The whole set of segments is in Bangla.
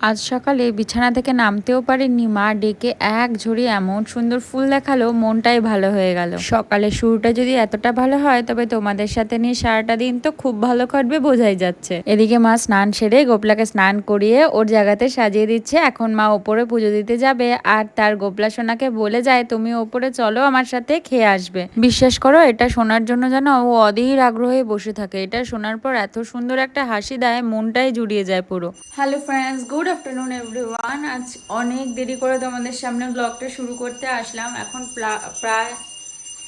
আজ সকালে বিছানা থেকে নামতেও পারেননি মা ডেকে এক ঝুড়ি এমন সুন্দর ফুল দেখাল, মনটাই ভালো হয়ে গেল। সকালে শুরুটা যদি এতটা ভালো হয়, তবে তোমাদের সাথে নিয়ে সারাটা দিন তো খুব ভালো কাটবে বোঝাই যাচ্ছে। এদিকে মা স্নান সেরে গোপলাকে স্নান করিয়ে ওর জায়গাতে সাজিয়ে দিচ্ছে। এখন মা ওপরে পুজো দিতে যাবে আর তার গোপলা সোনাকে বলে যায়, তুমি ওপরে চলো, আমার সাথে খেয়ে আসবে। বিশ্বাস করো, এটা শোনার জন্য যেন ও অধীর আগ্রহে বসে থাকে। এটা শোনার পর এত সুন্দর একটা হাসি দেয়, মনটাই জুড়িয়ে যায় পুরো। Hello friends good afternoon everyone আজ অনেক দেরি করে তোমাদের সামনে ব্লগটা শুরু করতে আসলাম। এখন প্রায়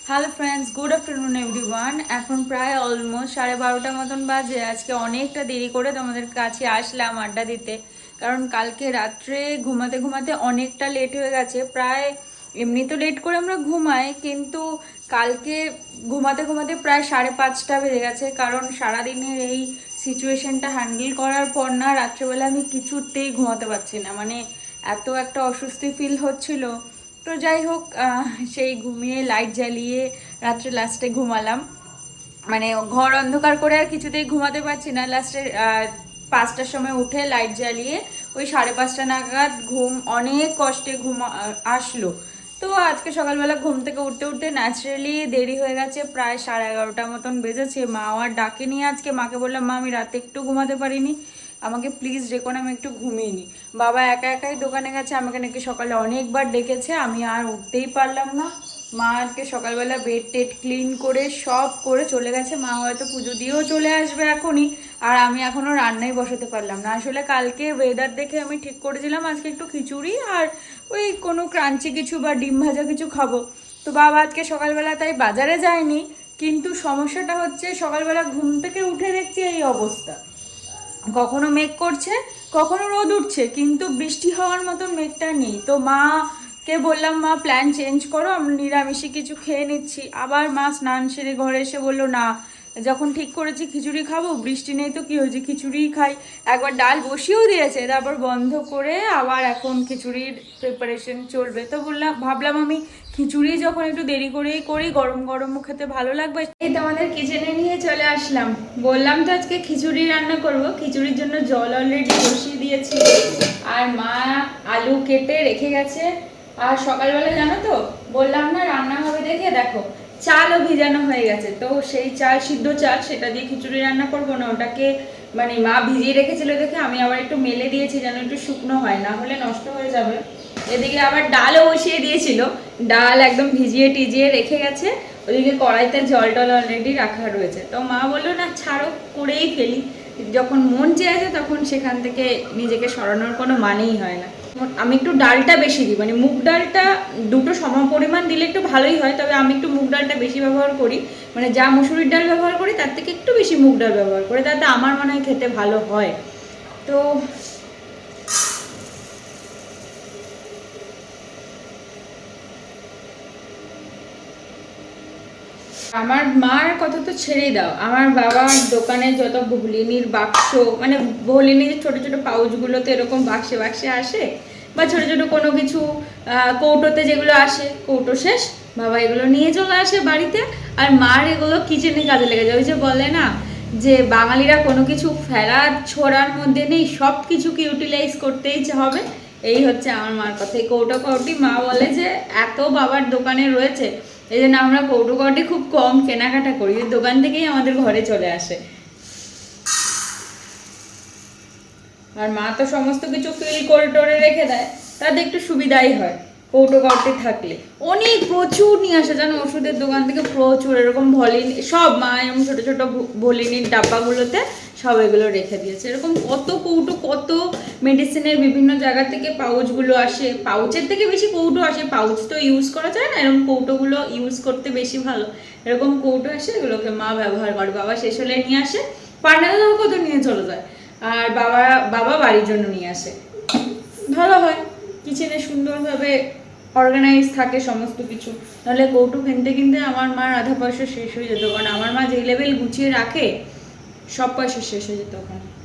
hello friends good afternoon everyone এখন প্রায় অলমোস্ট সাড়ে বারোটা মতন বাজে। আজকে অনেকটা দেরি করে তোমাদের কাছে আসলাম আড্ডা দিতে। কারণ কালকে রাত্রে ঘুমাতে ঘুমাতে অনেকটা লেট হয়ে গেছে। প্রায়, এমনি তো লেট করে আমরা ঘুমাই, কিন্তু কালকে ঘুমাতে ঘুমাতে প্রায় সাড়ে পাঁচটা বেজে গেছে। কারণ সারাদিনের এই সিচুয়েশনটা হ্যান্ডেল করার পর না, রাত্রেবেলা আমি কিছুতেই ঘুমাতে পারছি না। মানে এত একটা অস্বস্তি ফিল হচ্ছিল। তো যাই হোক সেই ঘুমিয়ে লাইট জ্বালিয়ে রাত্রে লাস্টে ঘুমালাম। মানে ঘর অন্ধকার করে আর কিছুতেই ঘুমাতে পারছি না। লাস্টে পাঁচটার সময় উঠে লাইট জ্বালিয়ে ওই সাড়ে পাঁচটা নাগাদ ঘুম, অনেক কষ্টে ঘুম আসলো। তো আজকে সকালবেলা ঘুম থেকে উঠতে উঠতে ন্যাচারালি দেরি হয়ে গেছে, প্রায় সাড়ে এগারোটা মতন বেজেছে। মা আর ডাকে নিয়ে আজকে, মাকে বললাম, মা, আমি রাতে একটু ঘুমাতে পারিনি। আমাকে প্লিজ ডেকো আমি একটু ঘুমিয়ে নিই বাবা একা একাই দোকানে গেছে, আমাকে নাকি সকালে অনেকবার ডেকেছে, আমি আর উঠতেই পারলাম না। মা আজকে সকালবেলা বেড টেড ক্লিন করে সব করে চলে গেছে। মা হয়তো পুজো দিয়েও চলে আসবে এখনই, আর আমি এখনও রান্নাই বসাতে পারলাম না। আসলে কালকে ওয়েদার দেখে আমি ঠিক করেছিলাম, আজকে একটু খিচুড়ি আর ওই কোনো ক্রাঞ্চি কিছু বা ডিম ভাজা কিছু খাব। তো বাবা আজকে সকালবেলা তাই বাজারে যায়নি, কিন্তু সমস্যাটা হচ্ছে সকালবেলা ঘুম থেকে উঠে দেখছি এই অবস্থা। কখনো মেঘ করছে, কখনো রোদ উঠছে, কিন্তু বৃষ্টি হওয়ার মতন মেঘটা নেই। তো মা কে বললাম, মা প্ল্যান চেঞ্জ করো, আমি নিরামিষে কিছু খেয়ে নিচ্ছি। আবার মা স্নান সেরে ঘরে এসে বলল, না যখন ঠিক করেছি খিচুড়ি খাব, বৃষ্টি নেই তো কি হয়েছে? খিচুড়িই খাই। একবার ডাল বসিয়েও দিয়েছে, তারপর বন্ধ করে আবার এখন খিচুড়ির প্রিপারেশন চলবে। তো বললাম, ভাবলাম আমি খিচুড়ি যখন একটু দেরি করেই করি, গরম গরমও খেতে ভালো লাগবে। এই তো আমাদের কিচেনে নিয়ে চলে আসলাম। বললাম তো আজকে খিচুড়ি রান্না করব। খিচুড়ির জন্য জল অলরেডি বসিয়ে দিয়েছি। আর মা আলু কেটে রেখে গেছে। আর সকালবেলা জানো তো, বললাম না, রান্না হবে দেখে দেখো। চালও ভিজানো হয়ে গেছে। তো সেই চাল, সিদ্ধ চাল সেটা দিয়ে খিচুড়ি রান্না করব না, ওটাকে মানে মা ভিজিয়ে রেখেছিল দেখে আমি আবার একটু মেলে দিয়েছি যেন একটু শুকনো হয়, না হলে নষ্ট হয়ে যাবে। এদিকে আবার ডালও বসিয়ে দিয়েছিল, ডাল একদম ভিজিয়ে টিজিয়ে রেখে গেছে, ওদিকে কড়াইতে জল টল অলরেডি রাখা রয়েছে। তো মা বলল, না, ছাড়ো, করেই ফেলি। যখন মন চেয়েছে তখন সেখান থেকে নিজেকে সরানোর কোনো মানেই হয় না। আমি একটু ডালটা বেশি দিই। মানে মুগ ডালটা দুটো সম পরিমাণ দিলে একটু ভালোই হয়, তবে আমি একটু মুগ ডালটা বেশি ব্যবহার করি। মানে যা মুসুরির ডাল ব্যবহার করি, তার থেকে একটু বেশি মুগ ডাল ব্যবহার করি, তাতে আমার মনে হয় খেতে ভালো হয়। তো আমার মার কথা তো ছেড়েই দাও। আমার বাবার দোকানে যত ভলিনির বাক্স মানে ভলিনির ছোট ছোট পাউচগুলোতে এরকম বাক্সে বাক্সে আসে বা ছোট ছোট কোনো কিছু কৌটোতে যেগুলো আসে, কৌটো শেষ, বাবা এগুলো নিয়ে চলে আসে বাড়িতে, আর মার এগুলো কিচেনে কাজে লেগে যায়। ওই যে বলে না যে বাঙালিরা কোনো কিছু ফেলার ছোড়ার মধ্যে নেই সব কিছুকে ইউটিলাইজ করতেই হবে? এই হচ্ছে আমার মার কথা। এই কৌটো কৌটি মা বলে যে এত বাবার দোকানে রয়েছে, এই জন্য আমরা কৌটো কৌটি খুব কম কেনাকাটা করি। দোকান থেকেই আমাদের ঘরে চলে আসে। আর মা তো সমস্ত কিছু ফিল করে টোরে রেখে দেয়, তাতে একটু সুবিধাই হয় কৌটো কৌটি থাকলে। অনেক প্রচুর নিয়ে আসে, জানো, ওষুধের দোকান থেকে প্রচুর, এরকম ভলিন সব মা, এরকম ছোটো ছোটো ভলিনির ডাব্বাগুলোতে সব এগুলো রেখে দিয়েছে। এরকম কত কৌটো, কত মেডিসিনের বিভিন্ন জায়গা থেকে পাউচগুলো আসে। পাউচের থেকে বেশি কৌটো আসে পাউচ তো ইউজ করা যায় না, এরকম কৌটোগুলো ইউজ করতে বেশি ভালো। এরকম কৌটো আসে, এগুলোকে মা ব্যবহার করে, বাবা শেষ হলে নিয়ে আসে পান্ডাল কত নিয়ে চলে যায়। আর বাবা বাবা বাড়ির জন্য নিয়ে আসে। ভালো হয়। কিচেনে সুন্দরভাবে অর্গানাইজ থাকে সমস্ত কিছু। নাহলে কৌটু কিনতে কিনতে আমার মার আধা পয়সা শেষ হয়ে যেত। কারণ আমার মা যে লেভেল গুছিয়ে রাখে, সব পয়সা শেষ হয়ে যেত ওখানে।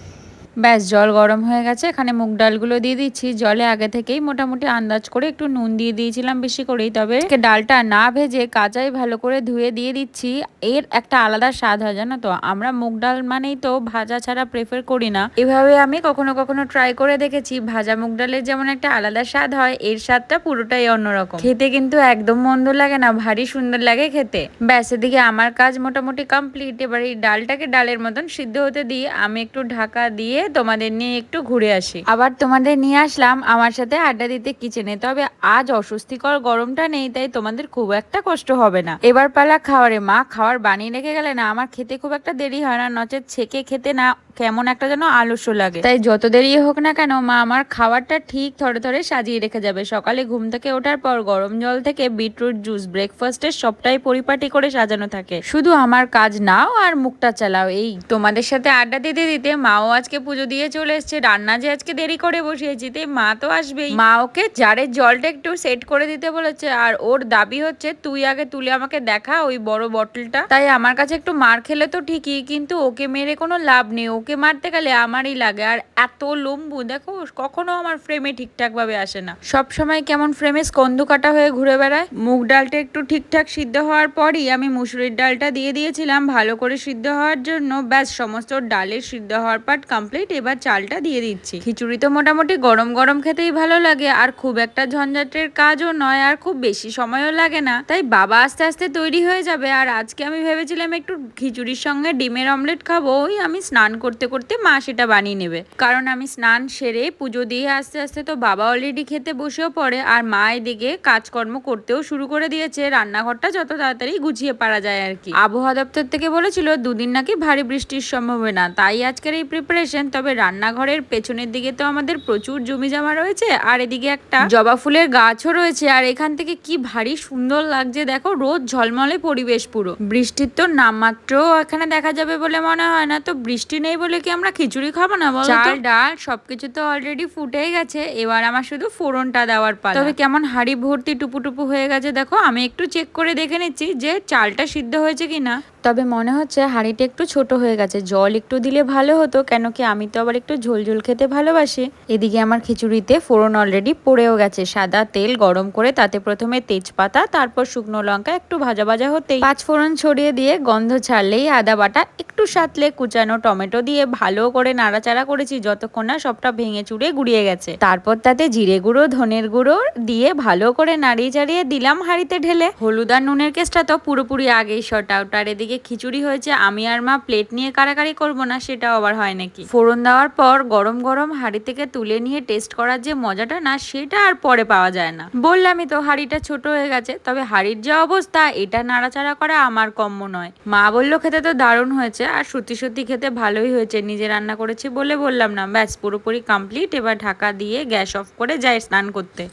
ব্যাস, জল গরম হয়ে গেছে। এখানে মুগ ডালগুলো দিয়ে দিচ্ছি। জলে আগে থেকেই মোটামুটি আন্দাজ করে একটু নুন দিয়ে দিয়েছিলাম বেশি করেই। তবে ডালটা না ভেজে কাঁচাই ভালো করে ধুয়ে দিয়ে দিচ্ছি। এর একটা আলাদা স্বাদ হয়, জানো তো? আমরা মুগ ডাল মানেই তো ভাজা ছাড়া প্রেফার করি না। এভাবে আমি কখনো কখনো ট্রাই করে দেখেছি। ভাজা মুগ ডালের যেমন একটা আলাদা স্বাদ হয়, এর স্বাদটা পুরোটাই অন্যরকম। খেতে কিন্তু একদম মন্দ লাগে না, ভারী সুন্দর লাগে খেতে। ব্যাস, এদিকে আমার কাজ মোটামুটি কমপ্লিট এবার এই ডালটাকে ডালের মতন সিদ্ধ হতে দিয়ে আমি একটু ঢাকা দিয়ে তোমাদের নিয়ে একটু ঘুরে আসি। আবার তোমাদের নিয়ে আসলাম আমার সাথে আড্ডা দিতে কিচেনে, তবে আজ অস্বস্তিকর গরমটা নেই, তাই তোমাদের খুব একটা কষ্ট হবে না। এবার পালা খাওয়ারে, মা, খাওয়ার বানিয়ে রেখে গেলে না, আমার খেতে খুব একটা দেরি হয় না, নচেত ছেকে খেতে না কেমন একটা যেন আলস্য লাগে। তাই যত দেরি হোক না কেন, মা আমার খাবারটা ঠিক থরে থরে সাজিয়ে রেখে যাবে। সকালে ঘুম থেকে ওঠার পর গরম জল থেকে বিটরুট জুস, ব্রেকফাস্টের সবটাই পরিপাটি করে সাজানো থাকে। শুধু আমার কাজ নাও আর মুখটা চালাও। এই তোমাদের সাথে আড্ডা দিতে দিতে মাও আজকে পুজো দিয়ে চলে এসছে। রান্না যে আজকে দেরি করে বসিয়েছি, তাই মা তো আসবেই। মা ওকে জারের জলটা একটু সেট করে দিতে বলেছে, আর ওর দাবি হচ্ছে, তুই আগে তুলে আমাকে দেখা ওই বড় বটলটা। তাই আমার কাছে একটু মার খেলে তো ঠিকই, কিন্তু ওকে মেরে কোনো লাভ নেই। ওকে মারতে গেলে আমারই লাগে। আর এত লম্বু, দেখো, কখনো আমার ফ্রেমে ঠিকঠাক ভাবে আসে না। সব সময় কেমন ফ্রেমে স্কন্দ কাটা হয়ে ঘুরে বেড়ায়। মুগ ডালটা একটু ঠিকঠাক সিদ্ধ হওয়ার পরই আমি মুসুরির ডালটা দিয়ে দিয়েছিলাম ভালো করে সিদ্ধ হওয়ার জন্য। ব্যাস, সমস্ত ডালের সিদ্ধ হওয়ার পার্ট কমপ্লিট এবার চালটা দিয়ে দিচ্ছি। খিচুড়ি তো মোটামুটি গরম গরম খেতেই ভালো লাগে, আর খুব একটা ঝঞ্ঝাটের কাজও নয়, আর খুব বেশি সময়ও লাগে না। তাই বাবা আস্তে আস্তে তৈরি হয়ে যাবে, আর আজকে আমি ভেবেছিলাম একটু খিচুড়ির সঙ্গে ডিমের অমলেট খাব, ওই আমি স্নান করতে করতে মা সেটা বানিয়ে নেবে। কারণ আমি স্নান সেরে পুজো দিয়ে আস্তে আস্তে তো বাবা অলরেডি খেতে বসেও পড়ে, আর মা এদিকে কাজকর্ম করতেও শুরু করে দিয়েছে। রান্নাঘরটা যত তাড়াতাড়ি গুছিয়ে পারা যায় আর কি। আবহাওয়া দপ্তর থেকে বলেছিল, দুদিন নাকি ভারী বৃষ্টির সম্ভাবনা। তাই আজকের এই প্রিপারেশন তবে রান্নাঘরের পেছনের দিকে তো আমাদের প্রচুর জমি জমা রয়েছে, আর এদিকে একটা জবা ফুলের গাছও রয়েছে। আর এখান থেকে কি ভারী সুন্দর লাগছে দেখো, রোদ ঝলমলে পরিবেশ পুরো। বৃষ্টির তো নামমাত্র এখানে দেখা যাবে বলে মনে হয় না। তো বৃষ্টি নেই বলে কি আমরা খিচুড়ি খাব না বলো চাল ডাল সবকিছু তো অলরেডি ফুটেই গেছে। এবার আমার শুধু ফোড়নটা দেওয়ার পালা। তবে কেমন হাড়ি ভর্তি টুপু টুপু হয়ে গেছে দেখো আমি একটু চেক করে দেখে নিচ্ছি যে চালটা সিদ্ধ হয়েছে কিনা। তবে মনে হচ্ছে হাঁড়িটা একটু ছোট হয়ে গেছে। জল একটু দিলে ভালো হতো, কেন কি আমি তো আবার একটু ঝোল ঝোল খেতে ভালোবাসি। এদিকে আমার খিচুড়িতে ফোড়ন অলরেডি পড়েও গেছে। সাদা তেল গরম করে তাতে প্রথমে তেজপাতা, তারপর শুকনো লঙ্কা, একটু ভাজা ভাজা হতেই। পাঁচ ফোড়ন ছড়িয়ে দিয়ে গন্ধ ছাড়লেই আদা বাটা একটু সাতলে কুচানো টমেটো দিয়ে ভালো করে নাড়াচাড়া করেছি যতক্ষণ না সবটা ভেঙে চুড়ে গুড়িয়ে গেছে। তারপর তাতে জিরে গুঁড়ো, ধনের গুঁড়ো দিয়ে ভালো করে নাড়িয়ে চাড়িয়ে দিলাম হাঁড়িতে ঢেলে। হলুদ আর নুনের কেসটা তো পুরোপুরি আগেই শর্ট আউট, আর এদিকে খিচুড়ি হয়েছে, আমি আর মা প্লেট নিয়ে কারাকারি করব না, সেটাও আবার হয় নাকি? ফোড়ন দেওয়ার পর গরম গরম হাঁড়ি থেকে তুলে নিয়ে টেস্ট করার যে মজাটা না, সেটা আর পরে পাওয়া যায় না। বললামই তো হাঁড়িটা ছোট হয়ে গেছে, তবে হাঁড়ির যে অবস্থা, এটা নাড়াচাড়া করা আমার কম্য নয়। মা বলল, খেতে তো দারুণ হয়েছে, আর সত্যি সত্যি খেতে ভালোই হয়েছে, নিজে রান্না করেছি বলে বললাম না। ব্যাস, পুরোপুরি কমপ্লিট এবার ঢাকা দিয়ে গ্যাস অফ করে যায় স্নান করতে।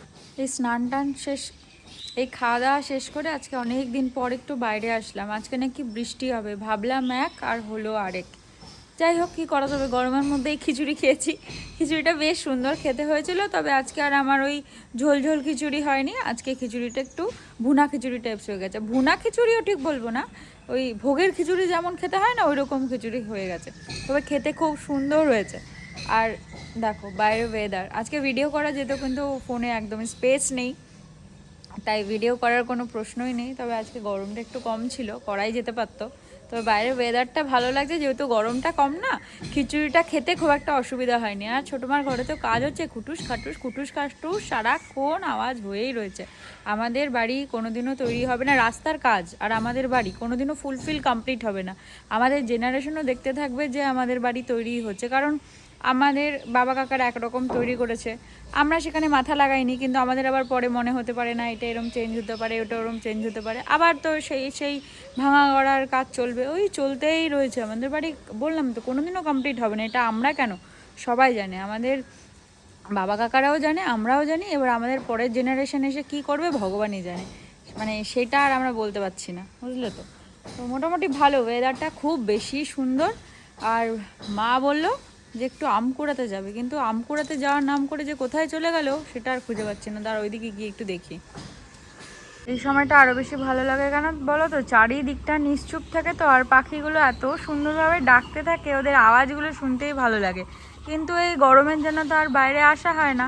এই স্নান টান শেষ এই খাওয়া দাওয়া শেষ করে আজকে অনেক দিন পর একটু বাইরে আসলাম। আজকে নাকি বৃষ্টি হবে। ভাবলাম এক আর হলো আরেক। যাই হোক, কী করা যাবে? গরমের মধ্যেই খিচুড়ি খেয়েছি। খিচুড়িটা বেশ সুন্দর খেতে হয়েছিল, তবে আজকে আর আমার ওই ঝোল ঝোল খিচুড়ি হয়নি। আজকে খিচুড়িটা একটু ভুনা খিচুড়ি টাইপস হয়ে গেছে। ভুনা খিচুড়িও ঠিক বলব না, ওই ভোগের খিচুড়ি যেমন খেতে হয় না ওই রকম খিচুড়ি হয়ে গেছে। তবে খেতে খুব সুন্দর হয়েছে। আর দেখো, বাইরে ওয়েদার আজকে ভিডিও করা যেত, কিন্তু ফোনে একদমই স্পেস নেই। তাই ভিডিও করার কোনো প্রশ্নই নেই। তবে আজকে গরমটা একটু কম ছিল, করাই যেতে পারতো। তবে বাইরের ওয়েদারটা ভালো লাগছে, যেহেতু গরমটা কম না, খিচুড়িটা খেতে খুব একটা অসুবিধা হয়নি। আর ছোটো মার ঘরে তো কাজ হচ্ছে, খুটুস খাটুস খুটুস খাটুস সারাক্ষণ আওয়াজ হয়েই রয়েছে। আমাদের বাড়ি কোনোদিনও তৈরি হবে না, রাস্তার কাজ। আর আমাদের বাড়ি কোনোদিনও ফুলফিল কমপ্লিট হবে না। আমাদের জেনারেশনও দেখতে থাকবে যে আমাদের বাড়ি তৈরি হচ্ছে। কারণ আমাদের বাবা কাকারা একরকম তৈরি করেছে। আমরা সেখানে মাথা লাগাইনি, কিন্তু আমাদের আবার পরে মনে হতে পারে, না, এটা এরম চেঞ্জ হতে পারে ওটা ওরম চেঞ্জ হতে পারে। আবার তো সেই সেই ভাঙা গড়ার কাজ চলবে, ওই চলতেই রয়েছে আমাদের বাড়ি। বললাম তো, কোনোদিনও কমপ্লিট হবে না, এটা আমরা কেন? সবাই জানে, আমাদের বাবা কাকারাও জানে, আমরাও জানি, এবার আমাদের পরের জেনারেশন এসে কি করবে ভগবানই জানে। মানে সেটা আর আমরা বলতে পারছি না, বুঝলে তো? তো মোটামুটি ভালো ওয়েদারটা খুব বেশি সুন্দর। আর মা বলল যে একটু আম কুড়াতে যাবে, কিন্তু আম কুড়াতে যাওয়ার নাম করে যে কোথায় চলে গেল সেটা আর খুঁজে পাচ্ছি না। তার ওইদিকে গিয়ে একটু দেখি। এই সময়টা আরও বেশি ভালো লাগে কেন বলো তো? চারিদিকটা নিশ্চুপ থাকে তো, আর পাখিগুলো এত সুন্দরভাবে ডাকতে থাকে, ওদের আওয়াজগুলো শুনতেই ভালো লাগে। কিন্তু এই গরমের জন্য তো আর বাইরে আসা হয় না।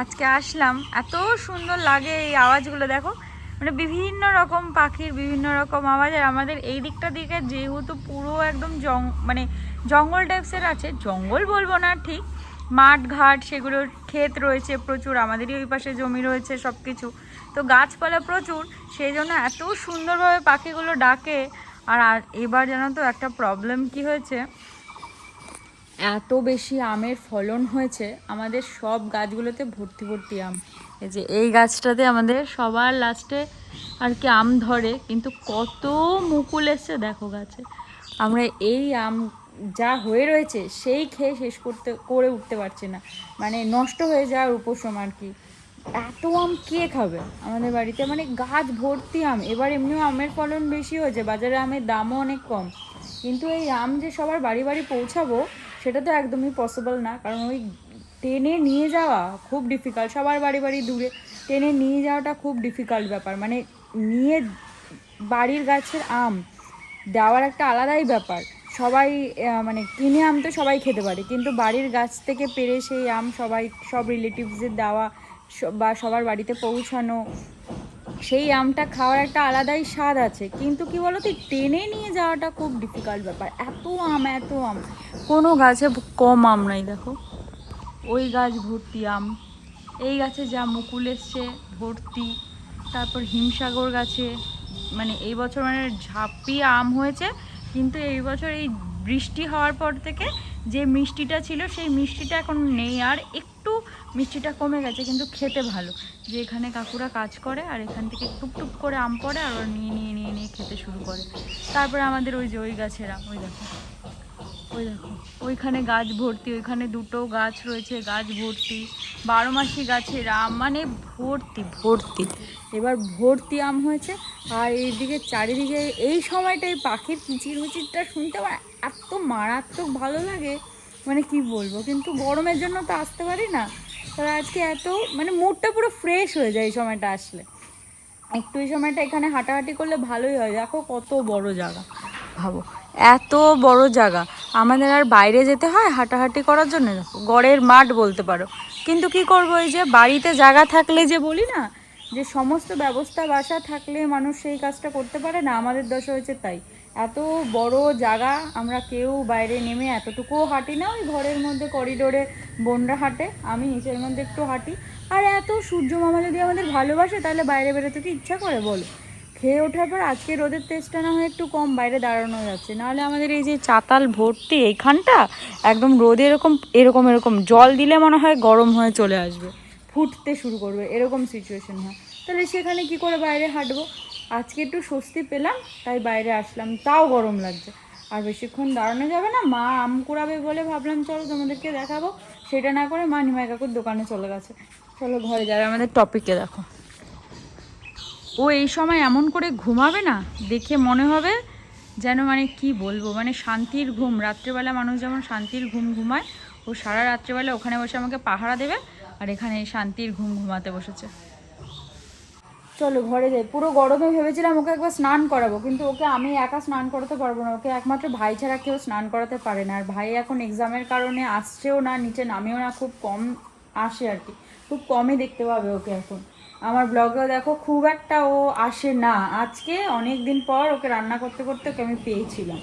আজকে আসলাম, এত সুন্দর লাগে এই আওয়াজগুলো, দেখো। মানে বিভিন্ন রকম পাখির বিভিন্ন রকম আওয়াজ, আর আমাদের এই দিকটা দিকে যেহেতু পুরো একদম জং মানে জঙ্গল টাইপসের আছে, জঙ্গল বলব না, ঠিক। মাঠ, ঘাট, সেগুলোর ক্ষেত রয়েছে প্রচুর, আমাদেরই ওই পাশে জমি রয়েছে সব কিছু তো গাছপালা প্রচুর, সেই জন্য এত সুন্দরভাবে পাখিগুলো ডাকে। আর এবার জানো তো একটা প্রবলেম কি হয়েছে? এত বেশি আমের ফলন হয়েছে, আমাদের সব গাছগুলোতে ভর্তি ভর্তি আম। এই যে এই গাছটাতে আমাদের সবার লাস্টে আর কি আম ধরে, কিন্তু কত মুকুল এসছে দেখো গাছে। আমরা এই আম যা হয়ে রয়েছে, সেই খেয়ে শেষ করতে, করে উঠতে পারছে না। মানে নষ্ট হয়ে যাওয়ার উপশম আর কি। এত আম কে খাবে আমাদের বাড়িতে? মানে গাছ ভর্তি আম। এবার এমনিও আমের ফলন বেশি হয়েছে, বাজারে আমের দামও অনেক কম। কিন্তু এই আম যে সবার বাড়ি বাড়ি পৌঁছাবো, সেটা তো একদমই পসিবল না। কারণ ওই টেনে নিয়ে যাওয়া খুব ডিফিকাল্ট সবার বাড়ি বাড়ি দূরে। টেনে নিয়ে যাওয়াটা খুব ডিফিকাল্ট ব্যাপার। মানে নিয়ে বাড়ির গাছের আম দেওয়ার একটা আলাদাই ব্যাপার। সবাই মানে কিনে আম তো সবাই খেতে পারে, কিন্তু বাড়ির গাছ থেকে পেরে সেই আম সবাই, সব রিলেটিভসদের দেওয়া বা সবার বাড়িতে পৌঁছানো, সেই আমটা খাওয়ার একটা আলাদাই স্বাদ আছে। কিন্তু কি বলতো, এই টেনে নিয়ে যাওয়াটা খুব ডিফিকাল্ট ব্যাপার। এত আম এত আম। কোনো গাছে কম আম নাই, দেখো। ওই গাছ ভর্তি আম, এই গাছে যা মুকুল এসছে, ভর্তি। তারপর হিমসাগর গাছে মানে এই বছর মানে ঝাঁপিয়ে আম হয়েছে কিন্তু এই বছর এই বৃষ্টি হওয়ার পর থেকে যে মিষ্টিটা ছিল, সেই মিষ্টিটা এখন নেই। আর একটু মিষ্টিটা কমে গেছে, কিন্তু খেতে ভালো। যে এখানে কাকুরা কাজ করে, আর এখান থেকে টুক টুক করে আম পড়ে, আর ওরা নিয়ে নিয়ে নিয়ে নিয়ে খেতে শুরু করে। তারপরে আমাদের ওই যে ওই গাছের, ওই দেখো। ওই দেখো, ওইখানে গাছ ভর্তি, ওইখানে দুটো গাছ রয়েছে, গাছ ভর্তি, বারো মাসি গাছের আম মানে ভর্তি ভর্তি। এবার ভর্তি আম হয়েছে, আর এইদিকে চারিদিকে, এই সময়টাই পাখির কিচির মিচিরটা শুনতে আমার এত মারাত্মক ভালো লাগে মানে কি বলব, কিন্তু গরমের জন্য তো আসতে পারি না। তবে আজকে এত মানে মুডটা পুরো ফ্রেশ হয়ে যায় এই সময়টা আসলে। একটু এই সময়টা এখানে হাঁটাহাঁটি করলে ভালোই হয়, দেখো কত বড় জায়গা, ভাবো, এত বড় জায়গা। আমাদের আর বাইরে যেতে হয় হাঁটাহাঁটি করার জন্য? গড়ের মাঠ বলতে পারো। কিন্তু কি করব এই যে বাড়িতে জায়গা থাকলে যে বলি না, যে সমস্ত ব্যবস্থা বাসা থাকলে মানুষ সেই কাজটা করতে পারে না, আমাদের দশা হয়েছে তাই। এত বড় জায়গা, আমরা কেউ বাইরে নেমে এতটুকুও হাঁটি না, ওই ঘরের মধ্যে করিডোরে বোনরা হাঁটে, আমি নিচের মধ্যে একটু হাঁটি। আর এত সূর্য মামা যদি আমাদের ভালোবাসে, তাহলে বাইরে বেরোতে কি ইচ্ছা করে বলো? খেয়ে ওঠার পর আজকে রোদের তেজটা না হয় একটু কম, বাইরে দাঁড়ানো যাচ্ছে। নাহলে আমাদের এই যে চাতাল ভর্তি এইখানটা, একদম রোদে এরকম এরকম এরকম। জল দিলে মনে হয় গরম হয়ে চলে আসবে। ফুটতে শুরু করবে, এরকম সিচুয়েশন হয়। তাহলে সেখানে কি করে বাইরে হাঁটবো? আজকে একটু স্বস্তি পেলাম, তাই বাইরে আসলাম। তাও গরম লাগছে। আর বেশিক্ষণ দাঁড়ানো যাবে না, মা আম কুড়াবে বলে ভাবলাম, চলো তোমাদেরকে দেখাবো। সেটা না করে মা নিমাই কাকুর দোকানে চলে গেছে। চলো ঘরে যাবে আমাদের টপিকে দেখো। ও এই সময় এমন করে ঘুমাবে না? দেখে মনে হবে যেন মানে কি বলব? মানে শান্তির ঘুম। রাত্রেবেলা মানুষ যেমন শান্তির ঘুম ঘুমায়, ও সারা রাত্রেবেলা ওখানে বসে আমাকে পাহারা দেবে আর এখানে শান্তির ঘুম ঘুমাতে বসেছে। চলো ঘরে যাই। পুরো গরমে ভেবেছিলাম ওকে একবার স্নান করাবো, কিন্তু ওকে আমি একা স্নান করাতে পারব না। ওকে একমাত্র ভাই ছাড়া কেউ স্নান করাতে পারে না। আর ভাই এখন এক্সামের কারণে আসছেও না, নিচে নামেও না, খুব কম আসে আর কি। খুব কমই দেখতে পাবে ওকে এখন। আমার ব্লগেও দেখো, খুব একটা ও আসে না। আজকে অনেক দিন পর ওকে রান্না করতে করতে ওকে আমি পেয়েছিলাম।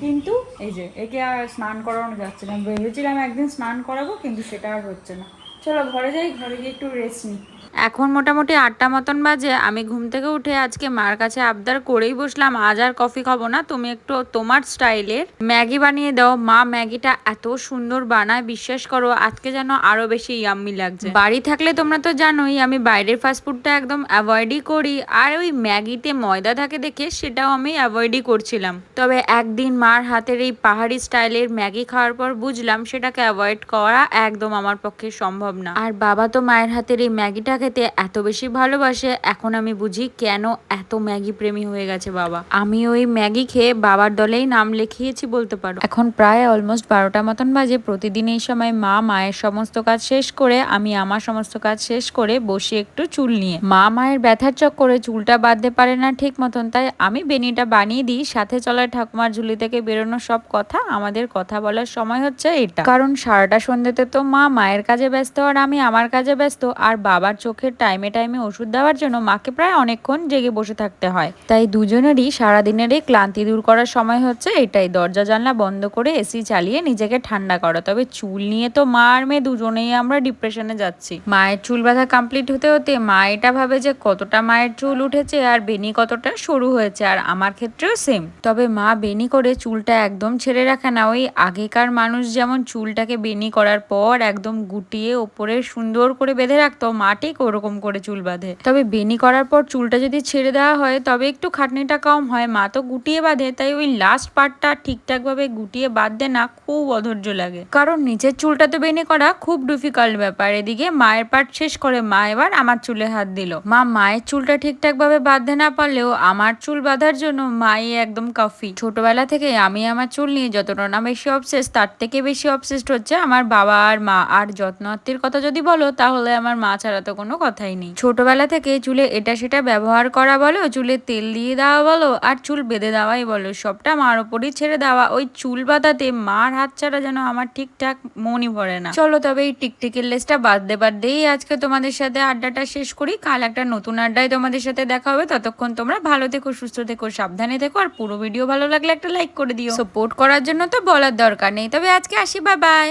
কিন্তু এই যে, একে আর স্নান করানো যাচ্ছে না। ভেবেছিলাম একদিন স্নান করাবো, কিন্তু সেটা আর হচ্ছে না। চলো ঘরে যাই, ঘরে গিয়ে একটু রেস্ট নিই। এখন মোটামুটি আটটা মতন বাজে। আমি ঘুম থেকে উঠে আজকে মার কাছে আবদার করেই বসলাম। আজ আর কফি খাব না। তুমি একটু তোমার স্টাইলের ম্যাগি বানিয়ে দাও। মা ম্যাগিটা এত সুন্দর বানায়, বিশ্বাস করো, আজকে যেন আরও বেশি ইয়াম্মি লাগছে। বাড়ি থাকলে তোমরা তো জানোই, আমি বাইরের ফাস্টফুডটা একদম অ্যাভয়েডই করি। আর ওই ম্যাগিতে ময়দা থাকে দেখে, সেটাও আমি অ্যাভয়েডই করছিলাম। তবে একদিন মার হাতের এই পাহাড়ি স্টাইলের ম্যাগি খাওয়ার পর বুঝলাম, সেটাকে অ্যাভয়েড করা একদম আমার পক্ষে সম্ভব না। আর বাবা তো মায়ের হাতের এই ম্যাগিটাকে খেতে এত বেশি ভালোবাসে, এখন আমি বুঝি কেন এত ম্যাগি প্রেমী হয়ে গেছে বাবা। আমি ওই ম্যাগি খেয়ে বাবার দলেই নাম লিখিয়েছি বলতে পারো। এখন প্রায় অলমোস্ট বারোটা মতন বাজে, প্রতিদিন এই সময় মা মায়ের সমস্ত কাজ শেষ করে, আমি আমার সমস্ত কাজ শেষ করে বসি একটু চুল নিয়ে। মা মায়ের ব্যথার চক্করে চুলটা বাঁধতে পারে না ঠিক মতন, তাই আমি বেনিটা বানিয়ে দিই, সাথে চলায় ঠাকুমার ঝুলি থেকে বেরোনো সব কথা, আমাদের কথা বলার সময় হচ্ছে এটা। কারণ সারাটা সন্ধ্যেতে তো মা মায়ের কাজে ব্যস্ত আর আমি আমার কাজে ব্যস্ত, আর বাবার চোখের টাইমে টাইমে ওষুধ দেওয়ার জন্য মাকে প্রায় অনেকক্ষণ জেগে বসে থাকতে হয়। তাই দুজনেরই সারাদিনের এই ক্লান্তি দূর করার সময় হচ্ছে এটাই। দরজা, জানলা বন্ধ করে এসি চালিয়ে নিজেকে ঠান্ডা করা। তবে চুল নিয়ে তো মা আর মেয়ে দুজনেই আমরা ডিপ্রেশনে যাচ্ছি। মায়ের চুল ব্যথা কমপ্লিট হতে হতে মা এটা ভাবে যে কতটা মায়ের চুল উঠেছে আর বেনি কতটা সরু হয়েছে আর আমার ক্ষেত্রেও সেম তবে মা বেনি করে চুলটা একদম ছেড়ে রাখে না। ওই আগেকার মানুষ যেমন চুলটাকে বেনি করার পর একদম গুটিয়ে ওপরে সুন্দর করে বেঁধে রাখতো, মা ঠিক ওরকম করে চুল বাঁধে। তবে বেনি করার পর চুলটা যদি ছেড়ে দেওয়া হয়, তবে একটু খাটনিটা কম হয়। মা তো গুটিয়ে বাঁধে, তাই ওই লাস্ট পার্টটা ঠিকঠাক ভাবে গুটিয়ে বাঁধতে না খুব অধৈর্য লাগে। কারণ নিচের চুলটা তো বেনি করা খুব ডিফিকাল্ট ব্যাপার। এদিকে মায়ের পার্ট শেষ করে মা এবার আমার চুলে হাত দিল। মা মায়ের চুলটা ঠিকঠাক ভাবে বাঁধতে না পারলেও আমার চুল বাঁধার জন্য মাই একদম কাফি। ছোটবেলা থেকে আমি আমার চুল নিয়ে যতটা না বেশি অবসেস তার থেকে বেশি অবসেসড হচ্ছে আমার বাবা আর মা। আর যত্ন যত্নার্থীর কথা যদি বলো, তাহলে আমার মা ছাড়া তো কোনো কথাই নেই। ছোটবেলা থেকে চুলে এটা সেটা ব্যবহার করা বলো, চুলে তেল দিয়ে দেওয়া বলো, আর চুল বেঁধে দেওয়াই বলো। সবটা মার ওপরই ছেড়ে দেওয়া, ওই চুল বাঁধাতে মার হাত ছাড়া যেন আমার ঠিকঠাক মনই ভরে না। চলো তবে এই টিকটিকের লেসটা বাদতে বাদতেই আজকে তোমাদের সাথে আড্ডাটা শেষ করি। কাল একটা নতুন আড্ডায় তোমাদের সাথে দেখা হবে। ততক্ষণ তোমরা ভালো থেকো, সুস্থ থেকো, সাবধানে থেকো, আর পুরো ভিডিও ভালো লাগলে একটা লাইক করে দিও। সাপোর্ট করার জন্য তো বলার দরকার নেই। তবে আজকে আসি বাই বাই